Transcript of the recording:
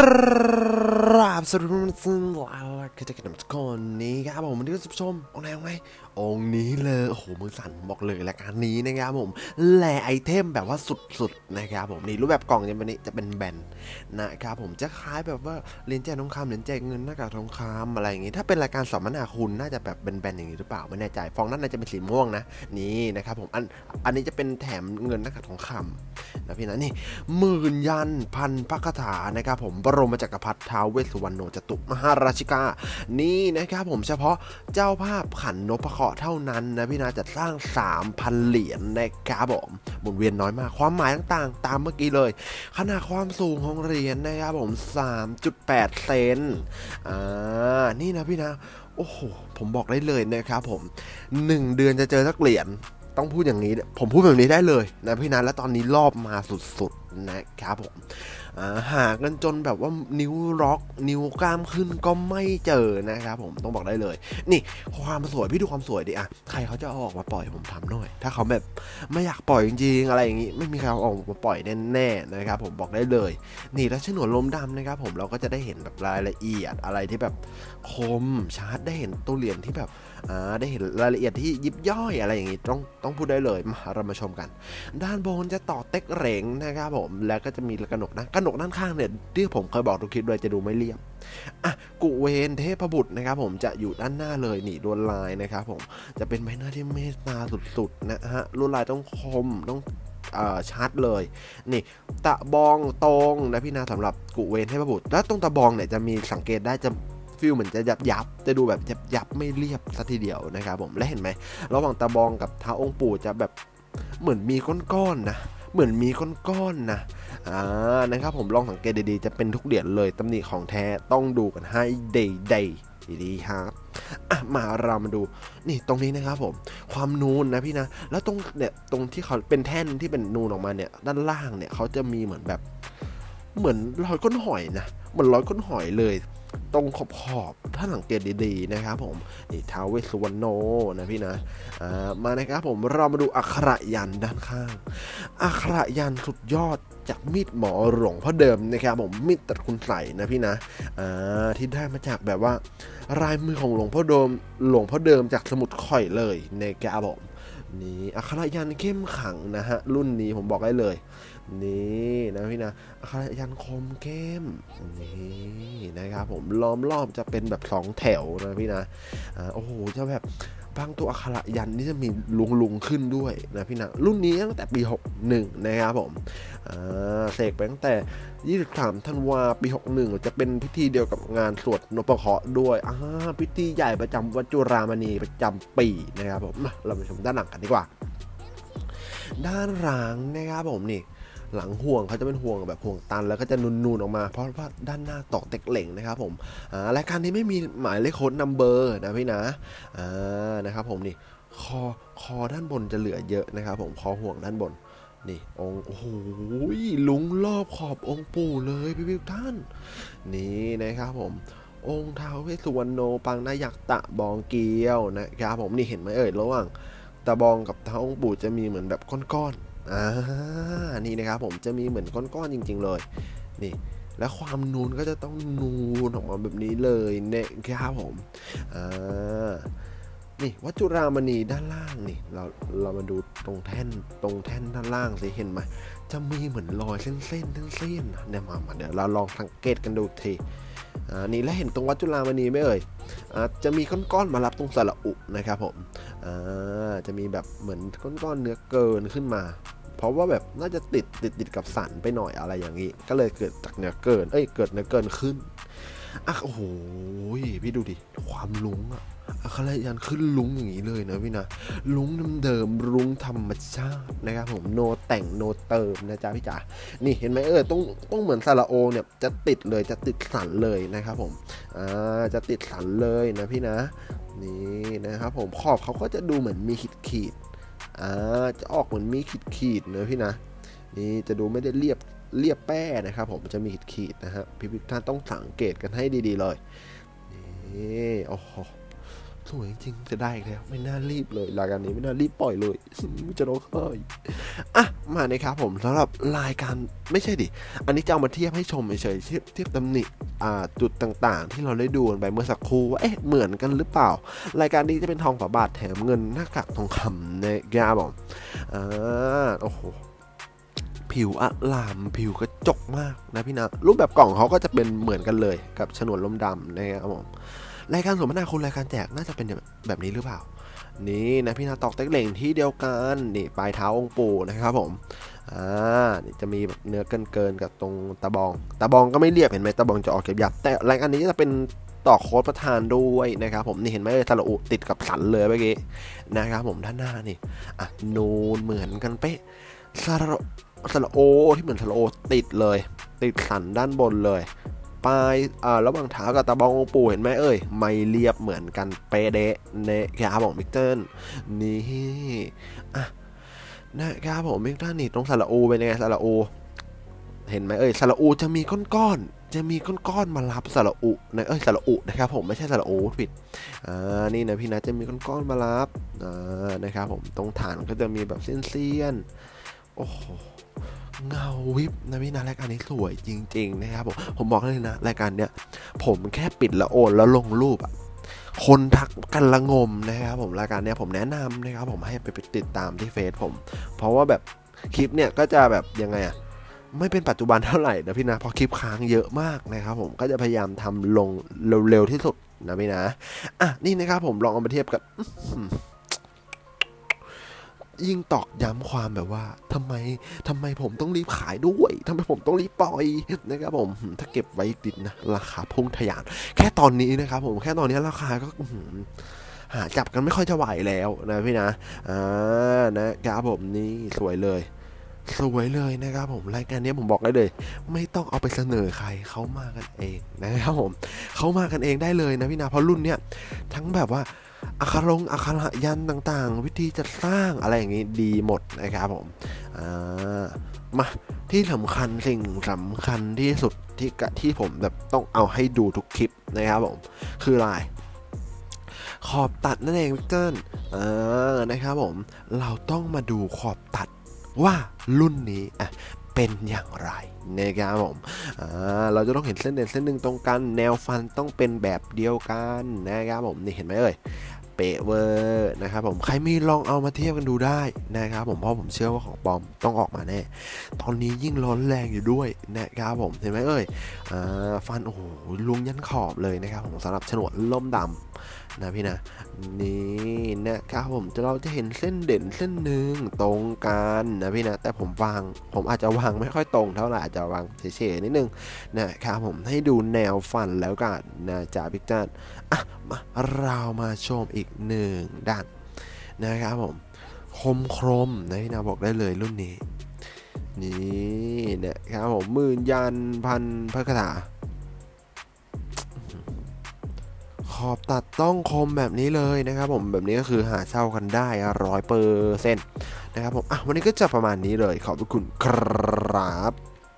Trrr. ราบสวัสดีทุกท่านลาลาคือจะกินทุกคนนี้ครับผมวันนี้ก็จะชมองไหนองไหนองนี้เลยโอ้โหมือสั่นบอกเลยรายการนี้นะครับผมแหล่ไอเทมแบบว่าสุดๆนะครับผมนี่รูปแบบกล่องจะเป็นนี้จะเป็นแบนนะครับผมจะคล้ายแบบว่าเหรียญแจกทองคำเหรียญแจกเงินหน้ากากทองคำอะไรอย่างงี้ถ้าเป็นรายการสัมมนาคุณน่าจะแบบแบนๆอย่างนี้หรือเปล่าไม่แน่ใจฟองนั้นน่าจะเป็นสีม่วงนะนี่นะครับผมอันอันนี้จะเป็นแถมเงินหน้ากากทองคำนะพี่นะนี่หมื่นยันพันพระคาถานะครับผมบรมจักรพรรดิท้าวเวสสุวรรณโนจตุมหาราชิกา นี่นะครับผมเฉพาะเจ้าภาพขันนพเคราะห์เท่านั้นนะพี่นะจะสร้าง 3,000 เหรียญนะครับผมหมุนเวียนน้อยมากความหมายต่างๆ ตามเมื่อกี้เลย ขนาดความสูงของเหรียญนะครับผม 3.8 เซนอ่านี่นะพี่นะโอ้โหผมบอกได้เลยนะครับผม 1 เดือนจะเจอสักเหรียญต้องพูดอย่างนี้ ผมพูดแบบนี้ได้เลยนะพี่นะและตอนนี้รอบมาสุดๆนะครับผม หากันจนแบบว่านิ้วล็อกนิ้วกล้ามขึ้นก็ไม่เจอนะครับผมต้องบอกได้เลย นี่ความสวยพี่ดูความสวยดิอะใครเขาจะออกมาปล่อยผมทำหน่อย ถ้าเขาแบบไม่อยากปล่อยจริงๆอะไรอย่างงี้ไม่มีใครออกมาปล่อยแน่ๆนะครับผมบอกได้เลย นี่แล้วฉนวนลมดำนะครับผมเราก็จะได้เห็นแบบรายละเอียดอะไรที่แบบคมชัดได้เห็นตัวเหรียญที่แบบอ่าได้เห็นรายละเอียดที่ยิบย่อยอะไรอย่างงี้ต้องต้องพูดได้เลยมาเรามาชมกัน ด้านบนจะต่อเต็กเหลงนะครับผมแล้วก็จะมีกระหนกนะกระหนกด้านข้างเนี่ยที่ผมเคยบอกทุกคลิปเลยจะดูไม่เรียบอะกุเวนเทพบุตรนะครับผมจะอยู่ด้านหน้าเลยนี่ลวดลายนะครับผมจะเป็นใบหน้าที่เมตตาสุดๆนะฮะลวดลายต้องคมต้องชัดเลย นี่ตะบองตรงนะพี่นาสำหรับกุเวนเทพบุตร แล้วตรงตะบองเนี่ยจะมีสังเกตได้จะฟิลเหมือนจะยับยับๆจะดูแบบยับยับๆไม่เรียบสัทีเดียวนะครับผมและเห็นไหมระหว่างตะบองกับเท้าองค์ปู่จะแบบเหมือนมีก้อนๆนะ เหมือนมีก้อนๆนะอ่านะครับผมลองสังเกตดีๆจะเป็นทุกเหรียญเลยตำหนิของแท้ต้องดูกันให้เดย์ดย์ดีๆครับอะมาเรามาดูนี่ตรงนี้นะครับผมความนูนนะพี่นะ แล้วตรงเนี่ยตรงที่เขาเป็นแท่นที่เป็นนูนออกมาเนี่ยด้านล่างเนี่ยเขาจะมีเหมือนแบบเหมือนรอยก้นหอยนะเหมือนรอยก้นหอยเลย ตรงขอบขอบถ้าสังเกตดีๆนะครับผมนี่ท้าวเวสสุวรรณโนนะพี่นะอ่ามานะครับผมเรามาดูอักขระยันด้านข้าง อักขระยันสุดยอดจากมีดหมอหลวงพ่อเดิมนะครับผมมีดตัดคุณใส่นะพี่นะอ่าที่ได้มาจากแบบว่า ลายมือของหลวงพ่อเดิมหลวงพ่อเดิมจากสมุดข่อยเลยนะครับผมนี่อักขระยันเข้มขังนะฮะรุ่นนี้ผมบอกได้เลย นี่นะพี่นะอักขระยันคมเข้มนี่นะครับผมล้อมรอบจะเป็นแบบสองแถวนะพี่นะอ่าโอ้โหจะแบบ บางตัวอักขระยันนี่จะมีลุงลุงขึ้นด้วยนะพี่นะรุ่นนี้ตั้งแต่ปี 61 นะครับผมเสกไปตั้งแต่ 23 ธันวาปี 61 จะเป็นพิธีเดียวกับงานสวดนพเคราะห์ด้วยพิธีใหญ่ประจำวัจุรามณีประจำปีนะครับผมมาเราไปชมด้านหลังกันดีกว่า ด้านหลังนะครับผมนี่ หลังห่วงเขาจะเป็นห่วงแบบห่วงตันแล้วก็จะนูนๆออกมา เพราะว่าด้านหน้าตอกเต็กเหล่งนะครับผมอ่ารายการนี้ไม่มีหมายเลขโค้ดนัมเบอร์นะพี่นะอ่านะครับผมนี่คอคอด้านบนจะเหลือเยอะนะครับผมคอห่วงด้านบนนี่องโอ้โหลุงรอบขอบองค์ปู่เลยพี่ๆท่าน นี่นะครับผม องค์ท้าวเวสสุวรรณโนปังนายักษ์ตะบองเกียวนะครับผมนี่เห็นไหมเอ่ยระหว่างตะบองกับเท้าองค์ปู่จะมีเหมือนแบบก้อนๆ อ่านี่นะครับผมจะมีเหมือนก้อนๆจริง ๆ เลย นี่และความนูนก็จะต้องนูนออกมาแบบนี้เลยนะครับผมอ่านี่วัจุรามณีด้านล่างนี่เราเรามาดูตรงแท่นตรงแท่นด้านล่างสิเห็นไหมจะมีเหมือนรอยเส้นๆเส้นๆนเนี่ยมามาเดี๋ยวเราลองสังเกตกันดูที อันนี่แล้วเห็นตรงวัดจุฬามณีไหมเอ่ยอจะมีก้อนๆมารับตรงสระอุนะครับผมจะมีแบบเหมือนก้อนๆเนื้อเกินขึ้นมา เพราะว่าแบบน่าจะติดติดติดกับสันไปหน่อยอะไรอย่างนี้ ก็เลยเกิดจากเนื้อเกิน เอ้ยเกิดเนื้อเกินขึ้นอะโอ้โหพี่ดูดิความลุงอะ อัคระยันขึ้นลุงอย่างนี้เลยนะพี่นะลุงเดิมๆลุงธรรมชาตินะครับผมโนแต่งโนเติมนะจ๊ะพี่จ๋านี่เห็นไหมเออต้องต้องเหมือนซาลาโอเนี่ยจะติดเลยจะติดสันเลยนะครับผมอ่าจะติดสันเลยนะพี่นะนี่นะครับผมขอบเขาก็จะดูเหมือนมีขีดขีดอ่าจะออกเหมือนมีขีดขีดเนอะพี่นะนี่จะดูไม่ได้เรียบเรียบแป้นะครับผมจะมีขีดขีดนะฮะพี่พิท่านต้องสังเกตกันให้ดีๆเลยนี่โอ้โห สวยจริงจะได้อีกแล้ว ไม่น่ารีบเลยรายการนี้ไม่น่ารีบปล่อยเลยจะร้องไห้อะมานะครับผมสำหรับรายการไม่ใช่ดิ อันนี้จะเอามาเทียบให้ชมเฉยๆเทียบเทียบตำหนิอ่าจุดต่างๆ ที่เราได้ดูไปเมื่อสักครู่ว่าเอ๊ะเหมือนกันหรือเปล่า รายการนี้จะเป็นทองฝาบาทแถมเงินหน้ากากทองคำนะครับผมอ่าโอ้โหผิวอะลามผิวกระจกมากนะพี่นะรูปแบบกล่องเขาก็จะเป็นเหมือนกันเลยกับฉนวนลมดำนะครับผม รายการสมนาคุณรายการแจกน่าจะเป็นแบบนี้หรือเปล่า นี่นะพี่นาตอกเต็กเหล่งที่เดียวกันนี่ปลายเท้าองค์ปู่นะครับผมอ่านี่จะมีแบบเนื้อเกินเกินกับตรงตะบองตะบองก็ไม่เรียบเห็นไหมตะบองจะออกเก็บหยับแต่รายการนี้จะเป็นต่อโค้ดประธานด้วยนะครับผมนี่เห็นไหมเลยสระอุติดกับสันเลยเมื่อกี้นะครับผมด้านหน้านี่อะนูนเหมือนกันเป๊ะสระสระโอที่เหมือนสระโอติดเลย ติดสันด้านบนเลย ปลายอ่าระหว่างเท้ากับตะบององปูเห็นไหมเอ่ย ไม่เรียบเหมือนกันเป๊ะเดะเนะครับผมมิกเติลนี่อะนะครับผมมิกเติลนี่ตรงสระอูเป็นยังไงสระอูเห็นไหมเอ่ยสระอูจะมีก้อนๆจะมีก้อนๆมารับสระอุนะเอ้ยสระอุนะครับผมไม่ใช่สระอูผิดอ่านี่นะพี่นะจะมีก้อนๆมารับอ่านะครับผมตรงฐานก็จะมีแบบเส้นๆโอ้โห เงาวิบนะพี่นะรายการนี้สวยจริง ๆ นะครับผมผมบอกเลยนะรายการเนี้ยผมแค่ปิดแล้วโอนแล้วลงรูปอะคนทักกันละงมนะครับผมรายการเนี้ยผมแนะนำนะครับผมให้ไปติดตามที่เฟซผม เพราะว่าแบบคลิปเนี่ยก็จะแบบยังไงอะไม่เป็นปัจจุบันเท่าไหร่นะพี่นะเพราะคลิปค้างเยอะมากนะครับผมก็จะพยายามทำลงเร็วๆที่สุดนะพี่นะอะนี่นะครับผมลองเอามาเทียบกับ ยิ่งตอกย้ำความแบบว่าทำไมทำไมผมต้องรีบขายด้วยทำไมผมต้องรีบปล่อยนะครับผมถ้าเก็บไว้อีกดิดนะราคาพุ่งทะยาน แค่ตอนนี้นะครับผมแค่ตอนนี้ราคาก็หืหาจับกันไม่ค่อยจะไหวแล้วนะพี่นะอ่านะครับผมนี่สวยเลยสวยเลยนะครับผมรายการนี้ผมบอกได้เลย ไม่ต้องเอาไปเสนอใครเขามากันเองนะครับผมเขามากันเองได้เลยนะพี่นะเพราะรุ่นเนี้ยทั้งแบบว่า อักขรงอักขระยันต่างๆ วิธีจะสร้างอะไรอย่างนี้ดีหมดนะครับผมอ่ามาที่สำคัญสิ่งสำคัญที่สุดที่กะที่ผมแบบต้องเอาให้ดูทุกคลิปนะครับผมคืออะไรขอบตัดนั่นเองวิกเตอร์เออนะครับผมเราต้องมาดูขอบตัดว่ารุ่นนี้อะ เป็นอย่างไรนะครับผมเราจะต้องเห็นเส้นเด่นเส้นหนึ่งตรงกันแนวฟันต้องเป็นแบบเดียวกันนะครับผมนี่เห็นไหมเอ่ยเป๊ะเวอร์นะครับผมใครมีลองเอามาเทียบกันดูได้นะครับผมเพราะผมเชื่อว่าของปลอมต้องออกมาแน่ตอนนี้ยิ่งร้อนแรงอยู่ด้วยนะครับผมเห็นไหมเอ่ยอฟันโอ้โหลุงยันขอบเลยนะครับผมสำหรับฉนวนล่มดำนะพี่นะนี่นะครับผมจะเราจะเห็นเส้นเด่นเส้นหนึ่งตรงกันนะพี่นะแต่ผมวาง ผมอาจจะวางไม่ค่อยตรงเท่าไหร่อาจจะวางเฉยๆนิดนึงนะครับผมให้ดูแนวฟันแล้วกันนะจ่าพิกจันอะมาเรามาชมอีกหนึ่งด้านนะครับผมคมครมนะพี่นาบอกได้เลยรุ่นนี้นี่นะครับผมหมื่นยันพันพระคาถา ขอบตัดต้องคมแบบนี้เลยนะครับผมแบบนี้ก็คือหาเช่ากันได้ร้อยเปอร์เซ็นต์นะครับผมอะวันนี้ก็จะประมาณนี้เลยขอบคุณครับ